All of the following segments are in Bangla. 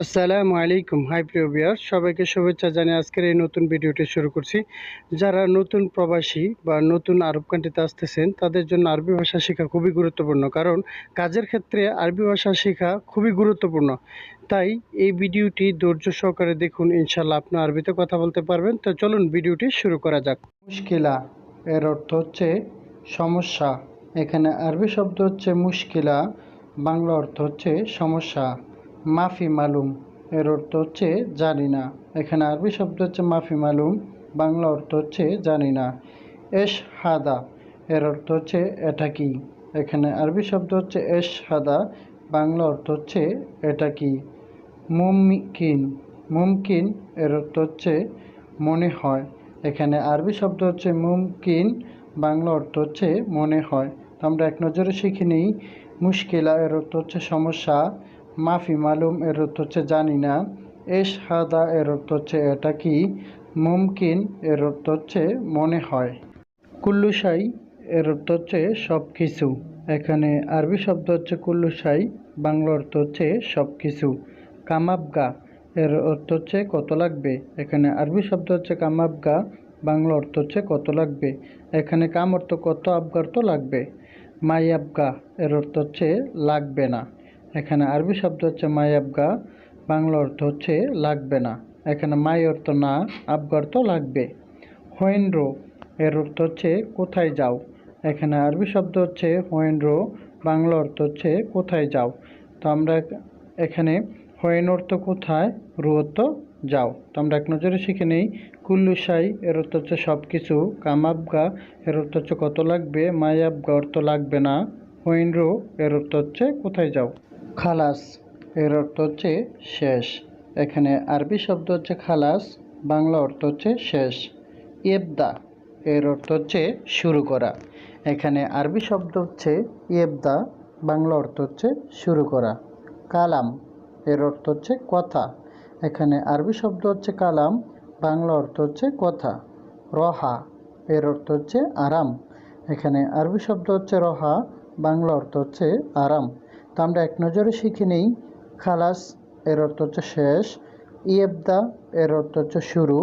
আসসালামু আলাইকুম, হাই প্রিয় বিয়ার সবাইকে শুভেচ্ছা জানিয়ে আজকের এই নতুন ভিডিওটি শুরু করছি। যারা নতুন প্রবাসী বা নতুন আরব কান্ট্রিতে আসতেছেন, তাদের জন্য আরবি ভাষা শেখা খুবই গুরুত্বপূর্ণ। কারণ কাজের ক্ষেত্রে আরবি ভাষা শেখা খুবই গুরুত্বপূর্ণ। তাই এই ভিডিওটি ধৈর্য সহকারে দেখুন ইনশাল্লাহ আপনি আরবিতে কথা বলতে পারবেন। তো চলুন ভিডিওটি শুরু করা যাক। মুশকিলা এর অর্থ হচ্ছে সমস্যা। এখানে আরবি শব্দ হচ্ছে মুশকিলা, বাংলা অর্থ হচ্ছে সমস্যা। মাফি মালুম, এর অর্থ হচ্ছে জানি না। এখানে আরবি শব্দ হচ্ছে মাফি মালুম, বাংলা অর্থ হচ্ছে জানি না। এশ হাদা, এর অর্থ হচ্ছে এটা কি? এখানে আরবি শব্দ হচ্ছে এশ হাদা, বাংলা অর্থ হচ্ছে এটা কি? মুমকিন মুমকিন, এর অর্থ হচ্ছে মনে হয়। এখানে আরবি শব্দ হচ্ছে মুমকিন, বাংলা অর্থ হচ্ছে মনে হয়। তো আমরা এক নজরে শিখে নিই, মুশকিলা এর অর্থ হচ্ছে সমস্যা মাফি মালুম এর অর্থ হচ্ছে জানি না। এশ হাদা এর অর্থ হচ্ছে এটা কি? মুমকিন এর অর্থ হচ্ছে মনে হয়। কুল্লুসাই এর অর্থ হচ্ছে সব কিছু এখানে আরবি শব্দ হচ্ছে কুল্লুসাই বাংলা অর্থ হচ্ছে সব কিছু কামাবগা এর অর্থ হচ্ছে কত লাগবে? এখানে আরবি শব্দ হচ্ছে কামাবগা, বাংলা অর্থ হচ্ছে কত লাগবে? এখানে কাম অর্থ কত, আবগার তো লাগবে। মাই আবগা এর অর্থ হচ্ছে লাগবে না। এখানে আরবি শব্দ হচ্ছে মাই আবগা, বাংলা অর্থ হচ্ছে লাগবে না। এখানে মাই অর্থ না, আবগা অর্থ লাগবে। হোয়েনরো, এর অর্থ হচ্ছে কোথায় যাও। এখানে আরবি শব্দ হচ্ছে হোয়েনরো, বাংলা অর্থ হচ্ছে কোথায় যাও। তো আমরা এখানে হোয়েন অর্থ কোথায়, রু অর্থ যাও। তো আমরা এক নজরে শিখে নেই কুল্লুসাই এর অর্থ হচ্ছে সব কিছু কামাবগা এর অর্থ হচ্ছে কত লাগবে মায়াবগা অর্থ লাগবে না। হোয়েনরো, এর অর্থ হচ্ছে কোথায় যাও। খালাস, এর অর্থ হচ্ছে শেষ। এখানে আরবি শব্দ হচ্ছে খালাস, বাংলা অর্থ হচ্ছে শেষ। ইয়েবদা এর অর্থ হচ্ছে শুরু করা। এখানে আরবি শব্দ হচ্ছে ইয়েবদা বাংলা অর্থ হচ্ছে শুরু করা। কালাম, এর অর্থ হচ্ছে কথা। এখানে আরবি শব্দ হচ্ছে কালাম, বাংলা অর্থ হচ্ছে কথা। রহা, এর অর্থ হচ্ছে আরাম। এখানে আরবি শব্দ হচ্ছে রহা, বাংলা অর্থ হচ্ছে আরাম। তো আমরা এক নজরে শিখে নিই খালাস এর অর্থ হচ্ছে শেষ ইয়েবদা এর অর্থ হচ্ছে শুরু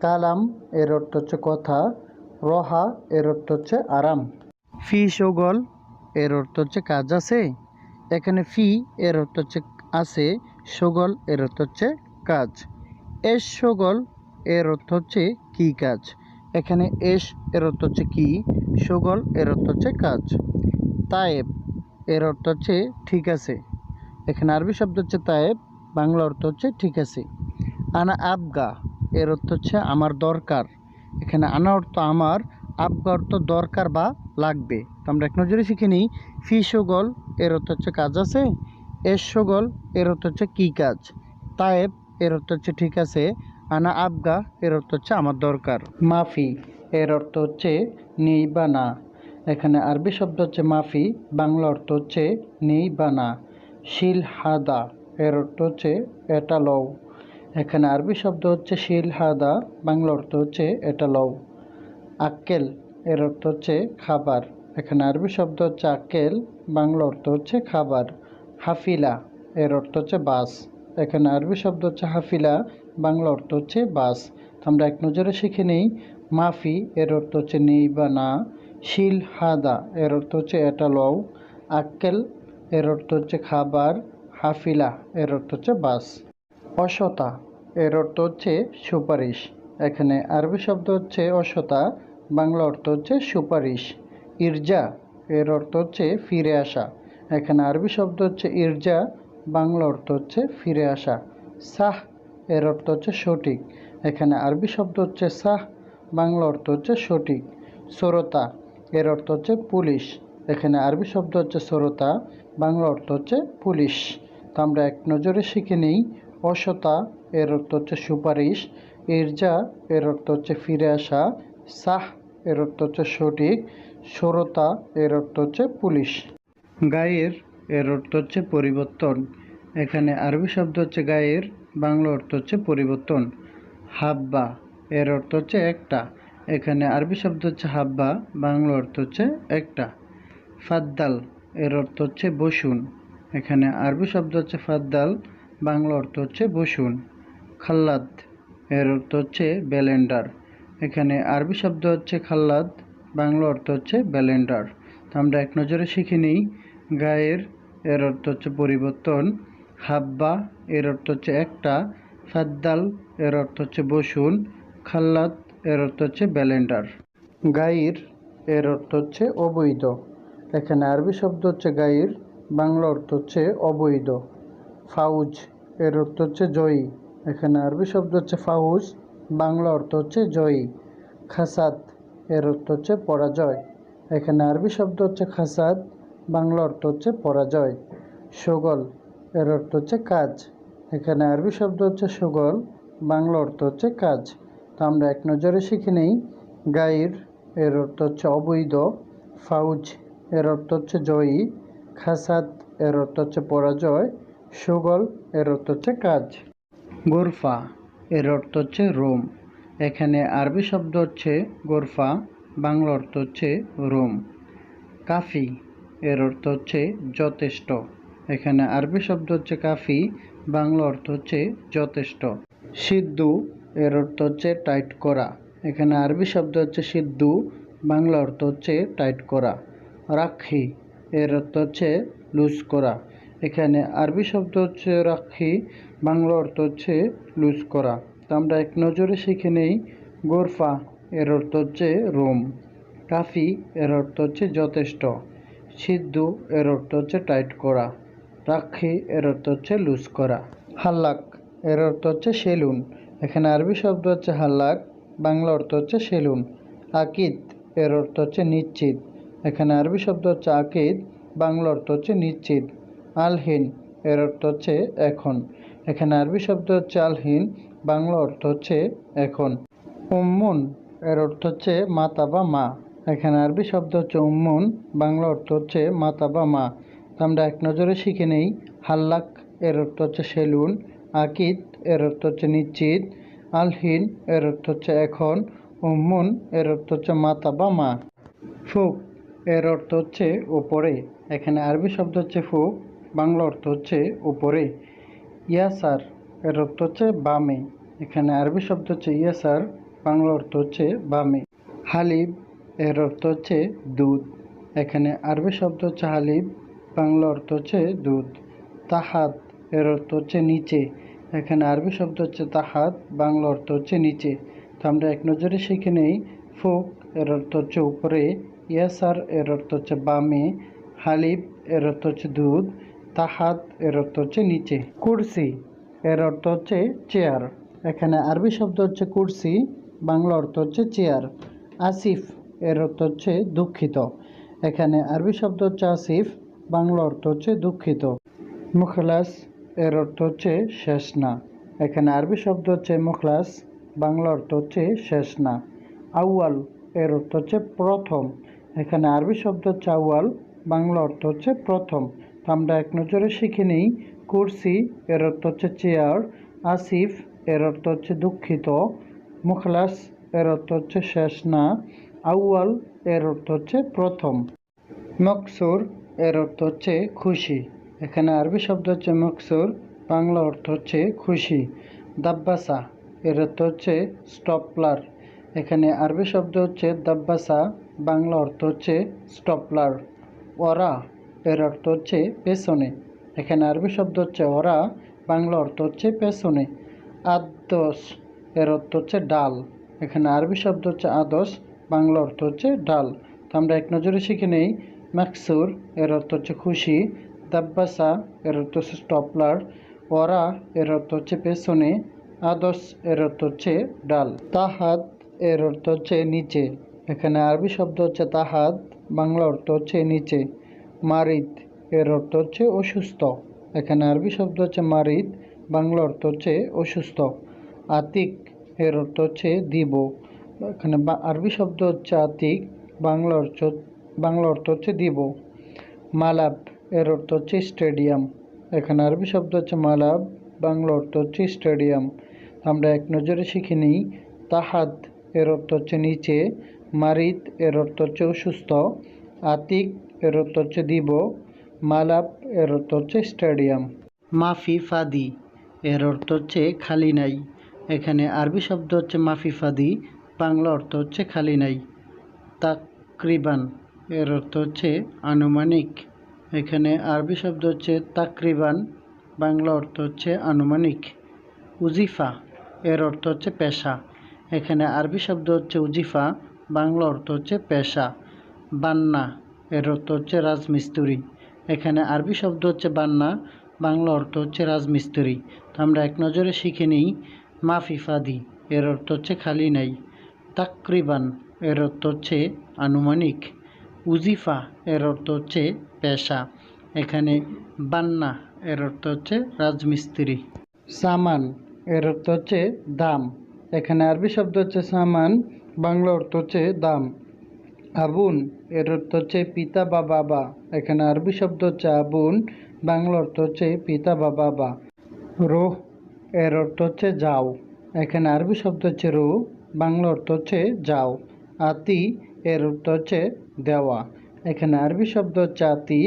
কালাম এর অর্থ হচ্ছে কথা রহা এর অর্থ হচ্ছে আরাম ফি সগল এর অর্থ হচ্ছে কাজ আছে এখানে ফি এর অর্থ হচ্ছে আছে সগল এর অর্থ হচ্ছে কাজ এস সগল এর অর্থ হচ্ছে কি কাজ এখানে এস এর অর্থ হচ্ছে কি সগল এর অর্থ হচ্ছে কাজ তায়েব এর অর্থ হচ্ছে ঠিক আছে। এখানে আরবি শব্দ হচ্ছে তায়েব, বাংলা অর্থ হচ্ছে ঠিক আছে। আনা আবগা, এর অর্থ হচ্ছে আমার দরকার। এখানে আনা অর্থ আমার, আবগা অর্থ দরকার বা লাগবে। তো আমরা এক নজরে শিখে নিই, ফি সগল, এর অর্থ হচ্ছে কাজ আছে। এস সগল, এর অর্থ হচ্ছে কী কাজ। তায়েব, এর অর্থ হচ্ছে ঠিক আছে। আনা আবগা, এর অর্থ হচ্ছে আমার দরকার। মাফি, এর অর্থ হচ্ছে নেই বা না। এখানে আরবি শব্দ হচ্ছে মাফি, বাংলা অর্থ হচ্ছে নেই বা না। শিল হাদা, এর অর্থ হচ্ছে এটা লও। এখানে আরবি শব্দ হচ্ছে শিল হাদা, বাংলা অর্থ হচ্ছে এটা লও। আক্কেল, এর অর্থ হচ্ছে খাবার। এখানে আরবি শব্দ হচ্ছে আক্কেল, বাংলা অর্থ হচ্ছে খাবার। হাফিলা, এর অর্থ হচ্ছে বাস। এখানে আরবি শব্দ হচ্ছে হাফিলা, বাংলা অর্থ হচ্ছে বাস। আমরা এক নজরে শিখে নিই, মাফি, এর অর্থ হচ্ছে নেই বা না। শিল হাদা, এর অর্থ হচ্ছে এটা লও। আক্কেল, এর অর্থ হচ্ছে খাবার। হাফিলা, এর অর্থ হচ্ছে বাস। অসতা, এর অর্থ হচ্ছে সুপারিশ। এখানে আরবি শব্দ হচ্ছে অসতা, বাংলা অর্থ হচ্ছে সুপারিশ। ইরজা, এর অর্থ হচ্ছে ফিরে আসা। এখানে আরবি শব্দ হচ্ছে ইরজা, বাংলা অর্থ হচ্ছে ফিরে আসা। সাহ, এর অর্থ হচ্ছে সঠিক। এখানে আরবি শব্দ হচ্ছে সাহ, বাংলা অর্থ হচ্ছে সঠিক। সরতা এর অর্থ হচ্ছে পুলিশ। এখানে আরবি শব্দ হচ্ছে সরতা বাংলা অর্থ হচ্ছে পুলিশ। তো আমরা এক নজরে শিখে নিই, অসতা এর অর্থ হচ্ছে সুপারিশ, ইরজা এর অর্থ হচ্ছে ফিরে আসা, সাহ এর অর্থ হচ্ছে সঠিক, সরতা এর অর্থ হচ্ছে পুলিশ। গায়ের এর অর্থ হচ্ছে পরিবর্তন। এখানে আরবি শব্দ হচ্ছে গায়ের, বাংলা অর্থ হচ্ছে পরিবর্তন। হাব্বা এর অর্থ হচ্ছে একটা। এখানে আরবি শব্দ হচ্ছে হাব্বা, বাংলা অর্থ হচ্ছে একটা। ফাদ্দাল, এর অর্থ হচ্ছে বসুন। এখানে আরবি শব্দ হচ্ছে ফাদ্দাল, বাংলা অর্থ হচ্ছে বসুন। খাল্লাদ, এর অর্থ হচ্ছে ব্যালেন্ডার। এখানে আরবি শব্দ হচ্ছে খাল্লাদ, বাংলা অর্থ হচ্ছে ব্যালেন্ডার। তো আমরা এক নজরে শিখে নিই, গায়ের, এর অর্থ হচ্ছে পরিবর্তন। হাব্বা, এর অর্থ হচ্ছে একটা। ফাদ্দাল, এর অর্থ হচ্ছে বসুন। খাল্লাদ এর অর্থ হচ্ছে ব্যালেন্ডার। গাইর এর অর্থ হচ্ছে অবৈধ। এখানে আরবি শব্দ হচ্ছে গাইর, বাংলা অর্থ হচ্ছে অবৈধ। ফাউজ এর অর্থ হচ্ছে জয়ী। এখানে আরবি শব্দ হচ্ছে ফাউজ, বাংলা অর্থ হচ্ছে জয়ী। খাসাদ এর অর্থ হচ্ছে পরাজয়। এখানে আরবি শব্দ হচ্ছে খাসাদ, বাংলা অর্থ হচ্ছে পরাজয়। সগল এর অর্থ হচ্ছে কাজ। এখানে আরবি শব্দ হচ্ছে সগল, বাংলা অর্থ হচ্ছে কাজ। তো আমরা এক নজরে শিখে নেই। গাইর, এর অর্থ হচ্ছে অবৈধ। ফাউজ, এর অর্থ হচ্ছে জয়ী। খাসাদ, এর অর্থ হচ্ছে পরাজয়। সুগল, এর অর্থ হচ্ছে কাজ। গোরফা, এর অর্থ হচ্ছে রোম। এখানে আরবি শব্দ হচ্ছে গোরফা, বাংলা অর্থ হচ্ছে রোম। কাফি, এর অর্থ হচ্ছে যথেষ্ট। এখানে আরবি শব্দ হচ্ছে কাফি, বাংলা অর্থ হচ্ছে যথেষ্ট। সিদ্ধু এর অর্থ হচ্ছে টাইট করা। এখানে আরবি শব্দ হচ্ছে সিদ্ধু, বাংলা অর্থ হচ্ছে টাইট করা। রাক্ষী এর অর্থ হচ্ছে লুজ করা। এখানে আরবি শব্দ হচ্ছে রাক্ষী বাংলা অর্থ হচ্ছে লুজ করা। তো আমরা এক নজরে শিখে নেই, গোরফা, এর অর্থ হচ্ছে রোম। কাফি, এর অর্থ হচ্ছে যথেষ্ট। সিদ্ধু, এর অর্থ হচ্ছে টাইট করা। রাক্ষী এর অর্থ হচ্ছে লুজ করা। হাল্লাক, এর অর্থ হচ্ছে সেলুন। এখানে আরবি শব্দ হচ্ছে হাল্লাক, বাংলা অর্থ হচ্ছে সেলুন। আকিদ, এর অর্থ হচ্ছে নিশ্চিত। এখানে আরবি শব্দ হচ্ছে আকিদ, বাংলা অর্থ হচ্ছে নিশ্চিত। আলহীন, এর অর্থ হচ্ছে এখন। এখানে আরবি শব্দ হচ্ছে আলহীন, বাংলা অর্থ হচ্ছে এখন। উম্মুন, এর অর্থ হচ্ছে মাতা বা মা। এখানে আরবি শব্দ হচ্ছে উম্মুন, বাংলা অর্থ হচ্ছে মাতা বা মা। আমরা এক নজরে শিখে নেই, হাল্লাক, এর অর্থ হচ্ছে সেলুন। আকিদ এর অর্থ হচ্ছে নিশ্চিত আলহীন এর অর্থ হচ্ছে এখন উম্মুন এর অর্থ হচ্ছে মাতা বা মা ফুক এর অর্থ হচ্ছে উপরে এখানে আরবি শব্দ হচ্ছে ফুক বাংলা অর্থ হচ্ছে উপরে ইয়াসার এর অর্থ হচ্ছে বামে এখানে আরবি শব্দ হচ্ছে ইয়াসার বাংলা অর্থ হচ্ছে বামে হালিব এর অর্থ হচ্ছে দুধ এখানে আরবি শব্দ হচ্ছে হালিব বাংলা অর্থ হচ্ছে দুধ তাহাত এর অর্থ হচ্ছে নিচে এখানে আরবি শব্দ হচ্ছে তাহাত, বাংলা অর্থ হচ্ছে নিচে। তো আমরা এক নজরে শিখে নেই ফুক এর অর্থ হচ্ছে উপরে, ইয়াসার এর অর্থ হচ্ছে বামে হালিব এর অর্থ হচ্ছে দুধ, তাহাত এর অর্থ হচ্ছে নিচে। কুরসি এর অর্থ হচ্ছে চেয়ার। এখানে আরবি শব্দ হচ্ছে কুরসি, বাংলা অর্থ হচ্ছে চেয়ার। আসিফ এর অর্থ হচ্ছে দুঃখিত। এখানে আরবি শব্দ হচ্ছে আসিফ, বাংলা অর্থ হচ্ছে দুঃখিত। মুখলাস এর অর্থ হচ্ছে শেষ না। এখানে আরবি শব্দ হচ্ছে মুখলাস, বাংলা অর্থ হচ্ছে শেষ না। আউয়াল এর অর্থ হচ্ছে প্রথম। এখানে আরবি শব্দ হচ্ছে আউয়াল, বাংলা অর্থ হচ্ছে প্রথম। তো আমরা এক নজরে শিখে নিই। কুরসি এর অর্থ হচ্ছে চেয়ার, আসিফ এর অর্থ হচ্ছে দুঃখিত, মুখলাস এর অর্থ হচ্ছে শেষ না, আউয়াল এর অর্থ হচ্ছে প্রথম। মকসুর এর অর্থ হচ্ছে খুশি। এখানে আরবি শব্দ হচ্ছে মকসুর বাংলা অর্থ হচ্ছে খুশি। দাব্বাসা, এর অর্থ হচ্ছে স্টপলার। এখানে আরবি শব্দ হচ্ছে দাব্বাসা, বাংলা অর্থ হচ্ছে স্টপলার। ওরা এর অর্থ হচ্ছে পেছনে। এখানে আরবি শব্দ হচ্ছে ওরা বাংলা অর্থ হচ্ছে পেছনে। আদস, এর অর্থ হচ্ছে ডাল। এখানে আরবি শব্দ হচ্ছে আদস, বাংলা অর্থ হচ্ছে ডাল। তো আমরা এক নজরে শিখে নেই ম্যাকসুর এর অর্থ হচ্ছে খুশি। দাব্বাসা এর অর্থ হচ্ছে স্টপলার ওরা এর অর্থ হচ্ছে পেছনে আদস এর অর্থ হচ্ছে ডাল। তাহাত এর অর্থ হচ্ছে নিচে। এখানে আরবি শব্দ হচ্ছে তাহাত, বাংলা অর্থ হচ্ছে নিচে। মারিদ এর অর্থ হচ্ছে অসুস্থ। এখানে আরবি শব্দ হচ্ছে মারিদ, বাংলা অর্থ হচ্ছে অসুস্থ। আতিক এর অর্থ হচ্ছে দিব। এখানে আরবি শব্দ হচ্ছে আতিক, বাংলা অর্থ বাংলা অর্থ হচ্ছে দিব। মালাব এর অর্থ হচ্ছে স্টেডিয়াম। এখানে আরবি শব্দ হচ্ছে মালাব, বাংলা অর্থ হচ্ছে স্টেডিয়াম। আমরা এক নজরে শিখে নিই তাহাদ এর অর্থ হচ্ছে নিচে মারিদ এর অর্থ হচ্ছে অসুস্থ, আতিক এর অর্থ হচ্ছে দিব, মালাব এর অর্থ হচ্ছে স্টেডিয়াম। মাফি ফাদি এর অর্থ হচ্ছে খালি নাই। এখানে আরবি শব্দ হচ্ছে মাফি ফাদি, বাংলা অর্থ হচ্ছে খালি নাই। তাকরিবান এর অর্থ হচ্ছে আনুমানিক। এখানে আরবি শব্দ হচ্ছে তাকরিবান, বাংলা অর্থ হচ্ছে আনুমানিক। উজিফা, এর অর্থ হচ্ছে পেশা। এখানে আরবি শব্দ হচ্ছে উজিফা, বাংলা অর্থ হচ্ছে পেশা। বান্না, এর অর্থ হচ্ছে রাজমিস্ত্রি। এখানে আরবি শব্দ হচ্ছে বান্না, বাংলা অর্থ হচ্ছে রাজমিস্ত্রি। তো আমরা এক নজরে শিখে নিই মাফিফাদি এর অর্থ হচ্ছে খালি নাই। তাকরিবান, এর অর্থ হচ্ছে আনুমানিক। উজিফা এর অর্থ হচ্ছে পেশা। এখানে বান্না এর অর্থ হচ্ছে রাজমিস্ত্রি। সামান এর অর্থ হচ্ছে দাম। এখানে আরবি শব্দ হচ্ছে সামান, বাংলা অর্থ হচ্ছে দাম। আবুন এর অর্থ হচ্ছে পিতা বা বাবা। এখানে আরবি শব্দ হচ্ছে আবুন, বাংলা অর্থ হচ্ছে পিতা বা বাবা। রোহ এর অর্থ হচ্ছে যাও। এখানে আরবি শব্দ হচ্ছে রু বাংলা অর্থ হচ্ছে যাও। আতি এর অর্থ হচ্ছে দেওয়া। এখানে আরবি শব্দ আতি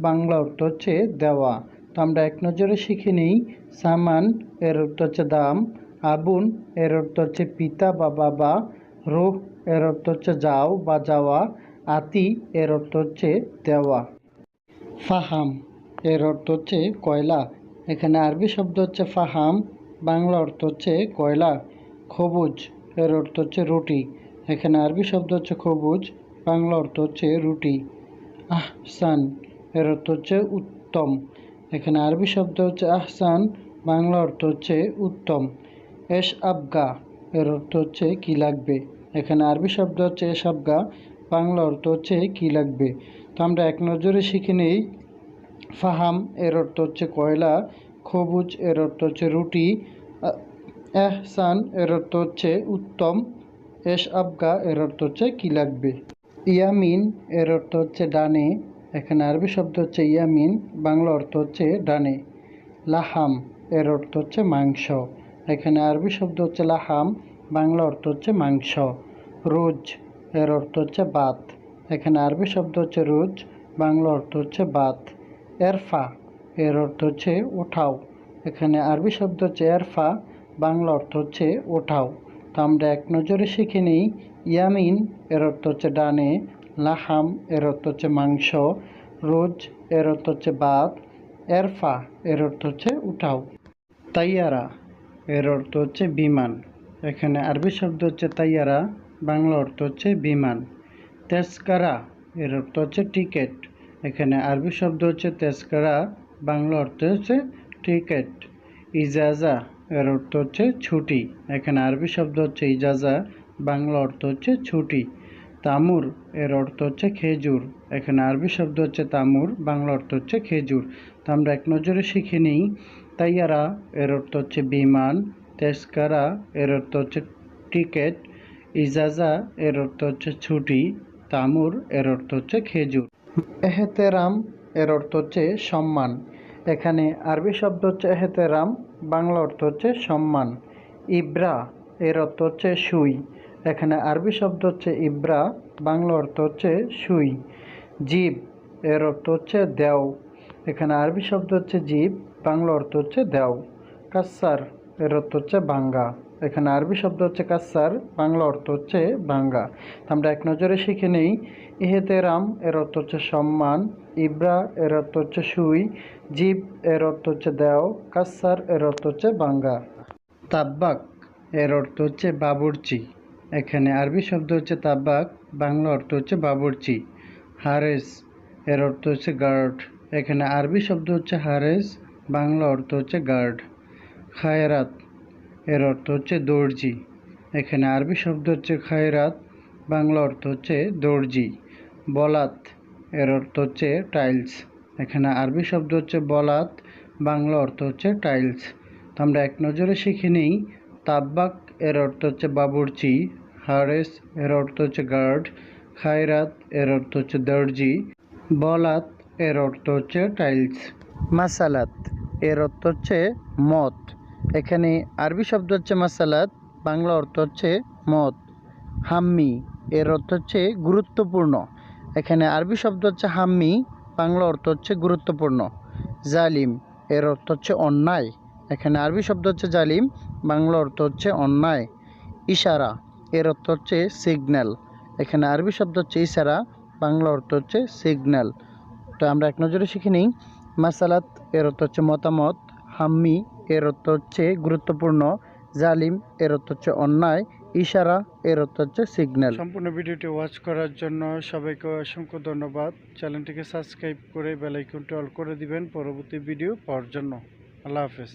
বাংলা অর্থ হচ্ছে দেওয়া। তো আমরা এক নজরে শিখে নিই, সামান এর অর্থ হচ্ছে দাম, আবুন এর অর্থ হচ্ছে পিতা বা বাবা, রুহ এর অর্থ হচ্ছে যাও বা যাওয়া, আতি এর অর্থ হচ্ছে দেওয়া। ফাহাম এর অর্থ হচ্ছে কয়লা। এখানে আরবি শব্দ হচ্ছে ফাহাম, বাংলা অর্থ হচ্ছে কয়লা। খবুজ এর অর্থ হচ্ছে রুটি। এখানে আরবি শব্দ হচ্ছে খবুজ, বাংলা অর্থ হচ্ছে রুটি। আহসান, এর অর্থ হচ্ছে উত্তম। এখানে আরবি শব্দ হচ্ছে আহসান, বাংলা অর্থ হচ্ছে উত্তম। এস আবগা, এর অর্থ হচ্ছে কি লাগবে? এখানে আরবি শব্দ হচ্ছে এস আবগা, বাংলা অর্থ হচ্ছে কি লাগবে? তো আমরা এক নজরে শিখে নেই। ফাহাম, এর অর্থ হচ্ছে কয়লা। খবুজ, এর অর্থ হচ্ছে রুটি। এহসান এর অর্থ হচ্ছে উত্তম। এস আবগা এর অর্থ হচ্ছে কি লাগবে? ইয়ামিন এর অর্থ হচ্ছে ডানে, এখানে আরবি শব্দ হচ্ছে ইয়ামিন, বাংলা অর্থ হচ্ছে ডানে। লাহাম এর অর্থ হচ্ছে মাংস, এখানে আরবি শব্দ হচ্ছে লাহাম, বাংলা অর্থ হচ্ছে মাংস। রোজ এর অর্থ হচ্ছে বাত, এখানে আরবি শব্দ হচ্ছে রোজ, বাংলা অর্থ হচ্ছে বাত। এরফা এর অর্থ হচ্ছে ওঠাও, এখানে আরবি শব্দ হচ্ছে এরফা, বাংলা অর্থ হচ্ছে ওঠাও। তো আমরা এক নজরে শিখে নিই। ইয়ামিন এর অর্থ হচ্ছে ডানে, লাহাম এর অর্থ হচ্ছে মাংস, রোজ এর অর্থ হচ্ছে বাত এরফা এর অর্থ হচ্ছে উঠাও। তাইয়ারা এর অর্থ হচ্ছে বিমান। এখানে আরবি শব্দ হচ্ছে তাইয়ারা, বাংলা অর্থ হচ্ছে বিমান। তেজকারা এর অর্থ হচ্ছে টিকেট। এখানে আরবি শব্দ হচ্ছে তেজকারা বাংলা অর্থ হচ্ছে টিকেট। ইজাজা এর অর্থ হচ্ছে ছুটি। এখানে আরবি শব্দ হচ্ছে ইজাজা, বাংলা অর্থ হচ্ছে ছুটি। তামুর এর অর্থ হচ্ছে খেজুর। এখানে আরবি শব্দ হচ্ছে তামুর, বাংলা অর্থ হচ্ছে খেজুর। তো আমরা এক নজরে শিখে নিই। তাইয়ারা এর অর্থ হচ্ছে বিমান তেজকারা এর অর্থ হচ্ছে টিকেট, ইজাজা এর অর্থ হচ্ছে ছুটি, তামুর এর অর্থ হচ্ছে খেজুর। এহেতেরাম এর অর্থ হচ্ছে সম্মান। এখানে আরবি শব্দ হচ্ছে হেতেরাম বাংলা অর্থ হচ্ছে সম্মান। ইব্রা, এর অর্থ হচ্ছে সুই। এখানে আরবি শব্দ হচ্ছে ইব্রা, বাংলা অর্থ হচ্ছে সুই। জীব, এর অর্থ হচ্ছে দেও। এখানে আরবি শব্দ হচ্ছে জীব, বাংলা অর্থ হচ্ছে দেও। কাসার, এর অর্থ হচ্ছে বাঙ্গা। এখানে আরবি শব্দ হচ্ছে কাসার, বাংলা অর্থ হচ্ছে বাঙ্গা তো আমরা এক নজরে শিখে নেই, ইহেতেরাম এর অর্থ হচ্ছে সম্মান, ইব্রা এর অর্থ হচ্ছে সুই, জীব এর অর্থ হচ্ছে দেও, কাসার এর অর্থ হচ্ছে বাঙ্গা। তাব্বাক এর অর্থ হচ্ছে বাবুর্চি, এখানে আরবি শব্দ হচ্ছে তাব্বাক, বাংলা অর্থ হচ্ছে বাবুর্চি। হারেস এর অর্থ হচ্ছে গার্ড, এখানে আরবি শব্দ হচ্ছে হারেস, বাংলা অর্থ হচ্ছে গার্ড। খায়রাত এর অর্থ হচ্ছে দর্জি। এখানে আরবি শব্দ হচ্ছে খায়রাত, বাংলা অর্থ হচ্ছে দর্জি। বলাত, এর অর্থ হচ্ছে টাইলস। এখানে আরবি শব্দ হচ্ছে বলাত, বাংলা অর্থ হচ্ছে টাইলস। তো আমরা এক নজরে শিখে নিই, তাব্বাক, এর অর্থ হচ্ছে বাবুর্চি। হারেস, এর অর্থ হচ্ছে গার্ড। খায়রাত, এর অর্থ হচ্ছে দর্জি। বলাত, এর অর্থ হচ্ছে টাইলস। মাসালাত, এর অর্থ হচ্ছে মত। এখানে আরবি শব্দ হচ্ছে মাসালাত, বাংলা অর্থ হচ্ছে মত। হাম্মি, এর অর্থ হচ্ছে গুরুত্বপূর্ণ। এখানে আরবি শব্দ হচ্ছে হাম্মি, বাংলা অর্থ হচ্ছে গুরুত্বপূর্ণ। জালিম, এর অর্থ হচ্ছে অন্যায়। এখানে আরবি শব্দ হচ্ছে জালিম, বাংলা অর্থ হচ্ছে অন্যায়। ইশারা, এর অর্থ হচ্ছে সিগন্যাল এখানে আরবি শব্দ হচ্ছে ইশারা, বাংলা অর্থ হচ্ছে সিগন্যাল তো আমরা এক নজরে শিখে নিই। মাসালাত, এর অর্থ হচ্ছে মতামত। হাম্মি এর অর্থ হচ্ছে গুরুত্বপূর্ণ। জালিম এর অর্থ হচ্ছে অন্যায়। ইশারা এর অর্থ হচ্ছে সিগন্যাল সম্পূর্ণ ভিডিওটি ওয়াচ করার জন্য সবাইকে অসংখ্য ধন্যবাদ। চ্যানেলটিকে সাবস্ক্রাইব করে বেলাইকনটি অল করে দিবেন পরবর্তী ভিডিও পাওয়ার জন্য। আল্লাহ হাফেজ।